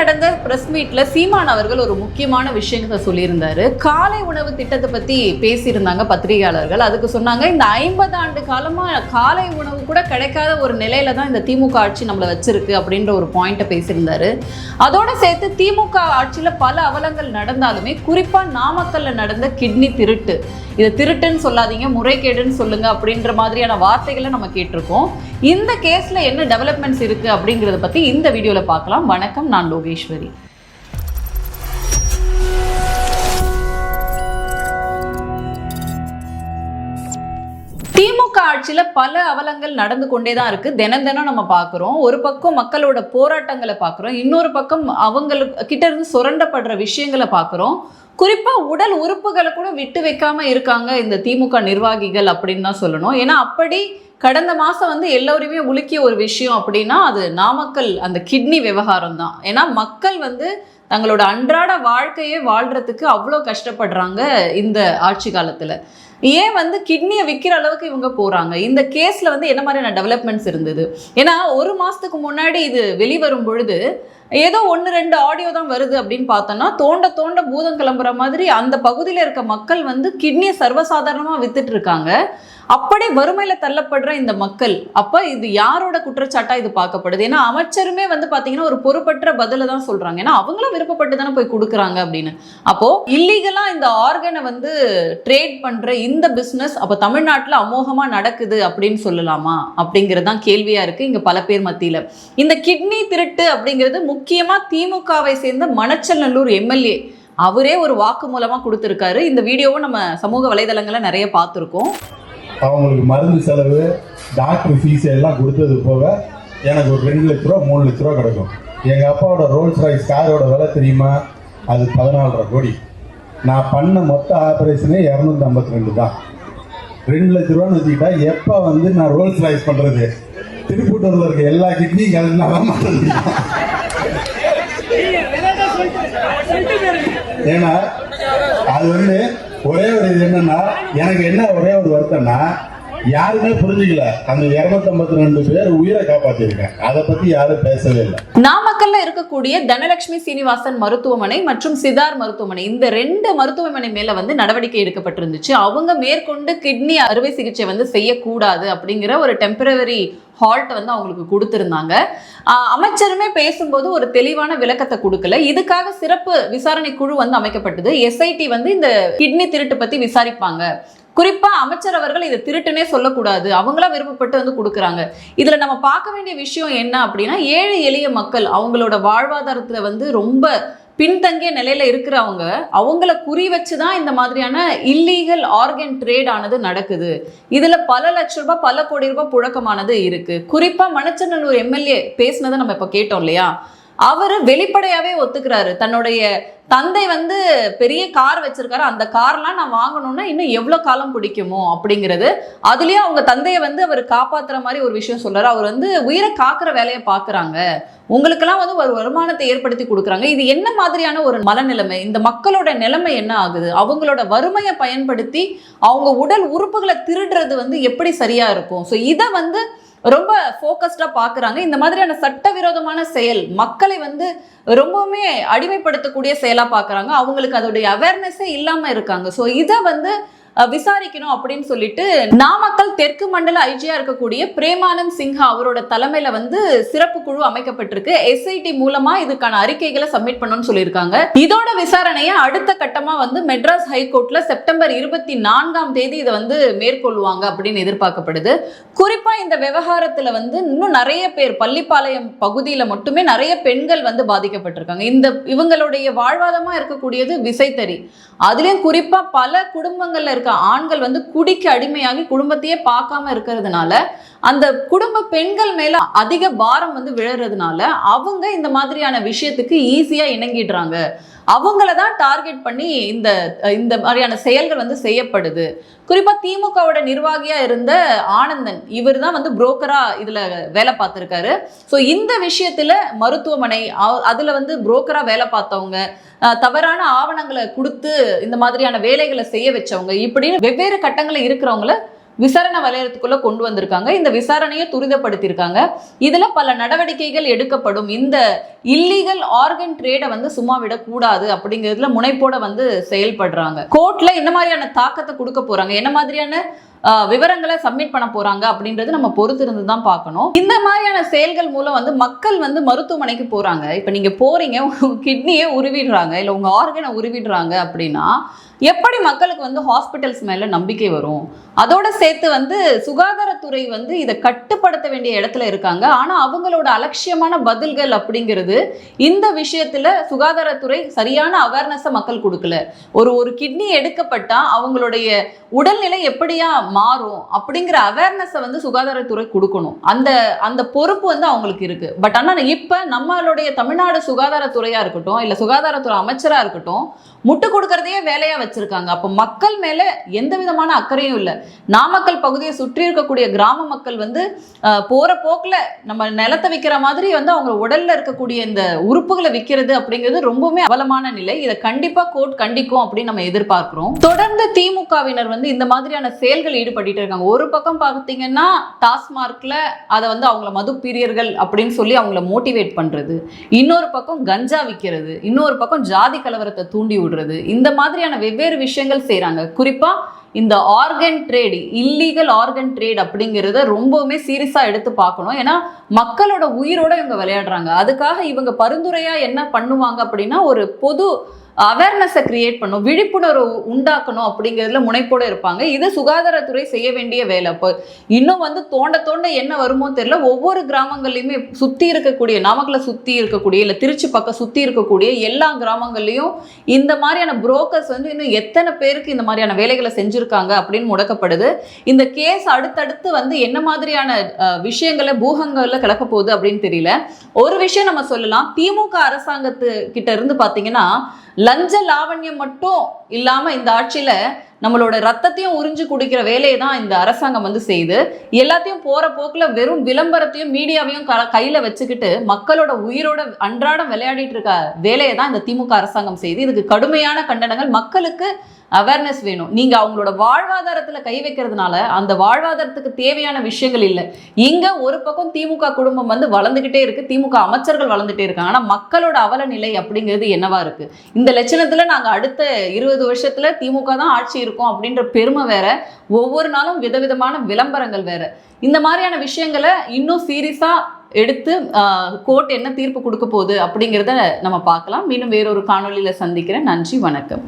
நடந்த பிரஸ் மீட்ல சீமான் அவர்கள் ஒரு முக்கியமான விஷயங்களை சொல்லியிருந்தாரு. காலை உணவு திட்டத்தை பத்தி பேசியிருந்தாங்க பத்திரிகையாளர்கள். அதுக்கு சொன்னாங்க இந்த ஐம்பது ஆண்டு காலமா காலை உணவு கூட கிடைக்காத ஒரு நிலையில தான் இந்த திமுக ஆட்சி நம்மளை வச்சிருக்கு அப்படின்ற ஒரு பாயிண்ட்டை பேசியிருந்தாரு. அதோட சேர்த்து திமுக ஆட்சியில பல அவலங்கள் நடந்தாலுமே குறிப்பா நாமக்கல்ல நடந்த கிட்னி திருட்டு. இதை திருட்டுன்னு சொல்லாதீங்க முறைகேடுன்னு சொல்லுங்க அப்படின்ற மாதிரியான வார்த்தைகளை நம்ம கேட்டிருக்கோம். இந்த கேஸ்ல என்ன டெவலப்மெண்ட்ஸ் இருக்கு அப்படிங்கறத பத்தி இந்த வீடியோல பார்க்கலாம். வணக்கம் நான் யோகேஸ்வரி திமுக ஆட்சியில பல அவலங்கள் நடந்து கொண்டே தான் இருக்கு. தினம் தினம் நம்ம பார்க்குறோம். ஒரு பக்கம் மக்களோட போராட்டங்களை பார்க்குறோம். இன்னொரு பக்கம் அவங்களுக்கு கிட்ட இருந்து சுரண்டப்படுற விஷயங்களை பார்க்குறோம். குறிப்பா உடல் உறுப்புகளை கூட விட்டு வைக்காம இருக்காங்க இந்த திமுக நிர்வாகிகள் அப்படின்னு தான் சொல்லணும். ஏன்னா அப்படி கடந்த மாதம் வந்து எல்லோரையுமே உலுக்கிய ஒரு விஷயம் அப்படின்னா அது நாமக்கல் அந்த கிட்னி விவகாரம் தான். ஏன்னா மக்கள் வந்து தங்களோட அன்றாட வாழ்க்கையே வாழ்கிறதுக்கு அவ்வளோ கஷ்டப்படுறாங்க இந்த ஆட்சி காலத்தில். ஏன் வந்து கிட்னியை விற்கிற அளவுக்கு இவங்க போகிறாங்க இந்த கேஸில் வந்து என்ன மாதிரியான டெவலப்மெண்ட்ஸ் இருந்தது? ஏன்னா ஒரு மாதத்துக்கு முன்னாடி இது வெளிவரும் பொழுது ஏதோ ஒன்று ரெண்டு ஆடியோ தான் வருது அப்படின்னு பார்த்தோன்னா தோண்ட தோண்ட பூதம் கிளம்புற மாதிரி அந்த பகுதியில் இருக்க மக்கள் வந்து கிட்னியை சர்வசாதாரணமாக வித்துட்டு இருக்காங்க. அப்படி வறுமையில தள்ளப்படுற இந்த மக்கள் அப்ப இது யாரோட குற்றச்சாட்டா இது பார்க்கப்படுது? ஏன்னா அமைச்சருமே வந்து பாத்தீங்கன்னா ஒரு பொறுப்பற்ற பதில தான் சொல்றாங்க. ஏன்னா அவங்களும் விருப்பப்பட்டு தானே போய் கொடுக்குறாங்க அப்படின்னு. அப்போ இல்லீகலா இந்த ஆர்கனை வந்து ட்ரேட் பண்ற இந்த பிசினஸ் அப்ப தமிழ்நாட்டுல அமோகமா நடக்குது அப்படின்னு சொல்லலாமா? அப்படிங்கிறது தான் கேள்வியா இருக்கு இங்க பல பேர் மத்தியில. இந்த கிட்னி திருட்டு அப்படிங்கிறது முக்கியமா திமுகவை சேர்ந்த மணச்சநல்லூர் எம்எல்ஏ அவரே ஒரு வாக்கு மூலமா கொடுத்துருக்காரு. இந்த வீடியோவும் நம்ம சமூக வலைதளங்களை நிறைய பார்த்துருக்கோம். அவங்களுக்கு மருந்து செலவு டாக்டர் ஃபீஸ் எல்லாம் கொடுத்தது போக எனக்கு ஒரு ரெண்டு லட்ச ரூபா மூணு லட்ச ரூபா கிடைக்கும். எங்கள் அப்பாவோட ரோல்ஸ் ராய்ஸ் காரோட விலை தெரியுமா? அது பதினாலரை கோடி. நான் பண்ண மொத்த ஆப்ரேஷனே இரநூத்தி ஐம்பத்தி ரெண்டு தான். ரெண்டு லட்ச ரூபான்னு வச்சுக்கிட்டா எப்போ வந்து நான் ரோல்ஸ் ராய்ஸ் பண்ணுறது திருப்பூட்டூரில் இருக்க எல்லா கிட்னியும் கலந்தால ஏன்னா அது வந்து ஒரே ஒரு இது என்னன்னா எனக்கு என்ன ஒரே ஒரு வருத்தம்னா யாருமே புரிஞ்சுக்கல. அந்த இருநூத்தி ரெண்டு பேர் உயிரை காப்பாத்திருக்காங்க அதை பத்தி யாரும் பேசவே இல்லை. நாமக்கல்ல இருக்கக்கூடிய தனலட்சுமி சீனிவாசன் மருத்துவமனை மற்றும் சிதார் மருத்துவமனை இந்த ரெண்டு மருத்துவமனை மேல வந்து நடவடிக்கை எடுக்கப்பட்டிருந்துச்சு. அவங்க மேற்கொண்டு கிட்னி அறுவை சிகிச்சை வந்து செய்யக்கூடாது அப்படிங்கிற ஒரு டெம்பரவரி ஹால்ட் வந்து அவங்களுக்கு கொடுத்துருந்தாங்க. அமைச்சருமே பேசும்போது ஒரு தெளிவான விளக்கத்தை கொடுக்கல. இதுக்காக சிறப்பு விசாரணை குழு வந்து அமைக்கப்பட்டது. எஸ்ஐடி வந்து இந்த கிட்னி திருட்டு பத்தி விசாரிப்பாங்க. குறிப்பா அமைச்சர் அவர்கள் இதை திருட்டுனே சொல்லக்கூடாது. அவங்களா விருப்பப்பட்டு வந்து கொடுக்குறாங்க. இதுல நம்ம பார்க்க வேண்டிய விஷயம் என்ன அப்படின்னா ஏழை எளிய மக்கள் அவங்களோட வாழ்வாதாரத்துல வந்து ரொம்ப பின்தங்கிய நிலையில இருக்கிறவங்க அவங்கள குறி வச்சு தான் இந்த மாதிரியான இல்லீகல் ஆர்கன் ட்ரேட் ஆனது நடக்குது. இதுல பல லட்ச ரூபாய் பல கோடி ரூபாய் புழக்கமானது இருக்கு. குறிப்பா மணச்சநல்லூர் எம்எல்ஏ பேசினதை நம்ம இப்ப கேட்டோம் இல்லையா? அவர் வெளிப்படையாவே ஒத்துக்கிறாரு. தன்னுடைய தந்தை வந்து பெரிய கார் வச்சிருக்காரு. அந்த கார்லாம் நான் வாங்கணும்னா இன்னும் எவ்வளவு காலம் பிடிக்குமோ அப்படிங்கிறது. அதுலயும் அவங்க தந்தையை வந்து அவர் காப்பாத்துற மாதிரி ஒரு விஷயம் சொல்றாரு. அவர் வந்து உயிரை காக்குற வேலையை பாக்குறாங்க உங்களுக்கெல்லாம் வந்து ஒரு வருமானத்தை ஏற்படுத்தி கொடுக்குறாங்க. இது என்ன மாதிரியான ஒரு மனநிலைமை? இந்த மக்களோட நிலைமை என்ன ஆகுது? அவங்களோட வறுமையை பயன்படுத்தி அவங்க உடல் உறுப்புகளை திருடுறது வந்து எப்படி சரியா இருக்கும்? ஸோ இதை வந்து ரொம்ப ஃபோக்கஸ்டாக பார்க்குறாங்க. இந்த மாதிரியான சட்டவிரோதமான செயல் மக்களை வந்து ரொம்பவுமே அடிமைப்படுத்தக்கூடிய செயலாக பார்க்குறாங்க. அவங்களுக்கு அதோடைய அவேர்னஸே இல்லாமல் இருக்காங்க. ஸோ இதை வந்து விசாரிக்கணும் அப்படின்னு சொல்லிட்டு நாமக்கல் தெற்கு மண்டல ஐஜியா இருக்கக்கூடிய பிரேமானந்த் சின்ஹா அவரோட தலைமையில வந்து சிறப்பு குழு அமைக்கப்பட்டிருக்கு. எஸ்ஐடி மூலமா இதுக்கான அறிக்கைகளை சப்மிட் பண்ணணும்னு சொல்லியிருக்காங்க. இதோட விசாரணையை அடுத்த கட்டமா வந்து மெட்ராஸ் ஹைகோர்ட்ல செப்டம்பர் இருபத்தி நான்காம் தேதி இதை வந்து மேற்கொள்வாங்க அப்படின்னு எதிர்பார்க்கப்படுது. குறிப்பா இந்த விவகாரத்துல வந்து இன்னும் நிறைய பேர் பள்ளிப்பாளையம் பகுதியில மட்டுமே நிறைய பெண்கள் வந்து பாதிக்கப்பட்டிருக்காங்க. இந்த இவங்களுடைய வாழ்வாதாரமா இருக்கக்கூடியது விசைத்தறி. அதுலயும் குறிப்பா பல குடும்பங்கள்ல இருக்க ஆண்கள் வந்து குடிக்கு அடிமையாகி குடும்பத்தையே பார்க்காம இருக்கிறதுனால அந்த குடும்ப பெண்கள் மேல அதிக பாரம் வந்து விழறதுனால அவங்க இந்த மாதிரியான விஷயத்துக்கு ஈஸியா இணங்கிடுறாங்க. அவங்கள தான் டார்கெட் பண்ணி இந்த இந்த மாதிரியான செயல்கள் வந்து செய்யப்படுது. குறிப்பா திமுகவோட நிர்வாகியா இருந்த ஆனந்தன் இவர் தான் வந்து புரோக்கரா இதுல வேலை பார்த்துருக்காரு. ஸோ இந்த விஷயத்துல மருத்துவமனை அதில் அதுல வந்து புரோக்கரா வேலை பார்த்தவங்க தவறான ஆவணங்களை கொடுத்து இந்த மாதிரியான வேலைகளை செய்ய வச்சவங்க இப்படின்னு வெவ்வேறு கட்டங்களில் இருக்கிறவங்கள விசாரணை வலயத்துக்குள்ள கொண்டு வந்திருக்காங்க. இந்த விசாரணையை துரிதப்படுத்தியிருக்காங்க. இதுல பல நடவடிக்கைகள் எடுக்கப்படும். இந்த இல்லீகல் ஆர்கன் ட்ரேடை வந்து சும்மா விடக்கூடாது அப்படிங்கிறதுல முனைப்போட வந்து செயல்படுறாங்க. கோர்ட்ல என்ன மாதிரியான தாக்கத்தை கொடுக்க போறாங்க? என்ன மாதிரியான விவரங்களை சப்மிட் பண்ண போறாங்க அப்படின்றது நம்ம பொறுத்து இருந்து தான் பார்க்கணும். இந்த மாதிரியான செயல்கள் மூலம் வந்து மக்கள் வந்து மருத்துவமனைக்கு போறாங்க. இப்போ நீங்க போறீங்க உங்க கிட்னியை உருவிடுறாங்க இல்லை உங்க ஆர்கனை உருவிடுறாங்க அப்படின்னா எப்படி மக்களுக்கு வந்து ஹாஸ்பிட்டல்ஸ் மேல நம்பிக்கை வரும்? அதோட சேர்த்து வந்து சுகாதாரத்துறை வந்து இதை கட்டுப்படுத்த வேண்டிய இடத்துல இருக்காங்க. ஆனா அவங்களோட அலட்சியமான பதில்கள் அப்படிங்கிறது இந்த விஷயத்துல சுகாதாரத்துறை சரியான அவேர்னஸை மக்கள் கொடுக்கல. ஒரு ஒரு கிட்னி எடுக்கப்பட்டா அவங்களுடைய உடல்நிலை எப்படியா மாறும் அப்படிங்கிற அவேர்னஸை வந்து சுகாதாரத்துறை கொடுக்கணும். அந்த அந்த பொறுப்பு வந்து அவங்களுக்கு இருக்கு. பட் ஆனால் இப்போ நம்மளுடைய தமிழ்நாடு சுகாதாரத்துறையா இருக்கட்டும் இல்லை சுகாதாரத்துறை அமைச்சரா இருக்கட்டும் முட்டு கொடுக்கறதையே வேலையா வச்சிருக்காங்க. அப்போ மக்கள் மேல எந்த விதமான அக்கறையும் இல்லை. நாமக்கல் பகுதியை சுற்றி இருக்கக்கூடிய கிராம மக்கள் வந்து போற போக்குல நம்ம நிலத்தை விற்கிற மாதிரி வந்து அவங்க உடல்ல இருக்கக்கூடிய இந்த உறுப்புகளை விற்கிறது அப்படிங்கிறது ரொம்பவுமே அவலமான நிலை. இதை கண்டிப்பா கோர்ட் கண்டிக்கும் அப்படின்னு நம்ம எதிர்பார்க்கிறோம். தொடர்ந்து திமுகவினர் வந்து இந்த மாதிரியான செயல்கள் ஈடுபட்டு இருக்காங்க. ஒரு பக்கம் பார்த்தீங்கன்னா டாஸ்மார்க்ல அதை வந்து அவங்கள மது பிரியர்கள் அப்படின்னு சொல்லி அவங்கள மோட்டிவேட் பண்றது. இன்னொரு பக்கம் கஞ்சா விற்கிறது இன்னொரு பக்கம் ஜாதி கலவரத்தை தூண்டி விடுறது. இந்த மாதிரியான வெவ்வேறு விஷயங்கள் செய்யறாங்க குறிப்பா இந்த organ trade illegal organ trade அப்படிங்கிறத ரொம்பவுமே சீரியஸா எடுத்து பார்க்கணும். ஏன்னா மக்களோட உயிரோட இவங்க விளையாடுறாங்க. அதுக்காக இவங்க பரிந்துரையா என்ன பண்ணுவாங்க அப்படின்னா ஒரு பொது அவேர்னஸை கிரியேட் பண்ணும் விழிப்புணர்வு உண்டாக்கணும் அப்படிங்கிறதுல முனைப்போடு இருப்பாங்க. இது சுகாதாரத்துறை செய்ய வேண்டிய வேலை. இப்போ இன்னும் வந்து தோண்ட தோண்ட என்ன வருமோ தெரியல. ஒவ்வொரு கிராமங்கள்லையுமே சுற்றி இருக்கக்கூடிய நாமக்கலை சுற்றி இருக்கக்கூடிய இல்லை திருச்சி பக்கம் சுற்றி இருக்கக்கூடிய எல்லா கிராமங்கள்லையும் இந்த மாதிரியான புரோக்கர்ஸ் வந்து இன்னும் எத்தனை பேருக்கு இந்த மாதிரியான வேலைகளை செஞ்சுருக்காங்க அப்படின்னு முடக்கப்படுது. இந்த கேஸ் அடுத்தடுத்து வந்து என்ன மாதிரியான விஷயங்களை பூகங்களில் கிடக்க போகுது அப்படின்னு தெரியல. ஒரு விஷயம் நம்ம சொல்லலாம். திமுக அரசாங்கத்து கிட்ட இருந்து பார்த்தீங்கன்னா லஞ்ச லாவண்யம் மட்டும் இல்லாம இந்த ஆட்சியில நம்மளோட ரத்தத்தையும் உறிஞ்சு குடிக்கிற வேலையை தான் இந்த அரசாங்கம் வந்து செய்யுது. எல்லாத்தையும் போற போக்குல வெறும் விளம்பரத்தையும் மீடியாவையும் க கையில வச்சுக்கிட்டு மக்களோட உயிரோட அன்றாடம் விளையாடிட்டு இருக்க வேலையை தான் இந்த திமுக அரசாங்கம் செய்யுது. இதுக்கு கடுமையான கண்டனங்கள். மக்களுக்கு அவேர்னஸ் வேணும். நீங்க அவங்களோட வாழ்வாதாரத்துல கை வைக்கிறதுனால அந்த வாழ்வாதாரத்துக்கு தேவையான விஷயங்கள் இல்லை. இங்க ஒரு பக்கம் திமுக குடும்பம் வந்து வளர்ந்துகிட்டே இருக்கு. திமுக அமைச்சர்கள் வளர்ந்துட்டே இருக்காங்க. ஆனா மக்களோட அவல நிலை அப்படிங்கிறது என்னவா இருக்கு? இந்த லட்சணத்துல நாங்க அடுத்த இருபது வருஷத்துல திமுக தான் ஆட்சி இருக்கும் அப்படின்ற பெருமை வேற. ஒவ்வொரு நாளும் விதவிதமான விளம்பரங்கள் வேற. இந்த மாதிரியான விஷயங்களை இன்னும் சீரியஸா எடுத்து கோர்ட் என்ன தீர்ப்பு கொடுக்க போகுது அப்படிங்கிறத நம்ம பார்க்கலாம். மீண்டும் வேறொரு காணொலியில் சந்திக்கிறேன். நன்றி வணக்கம்.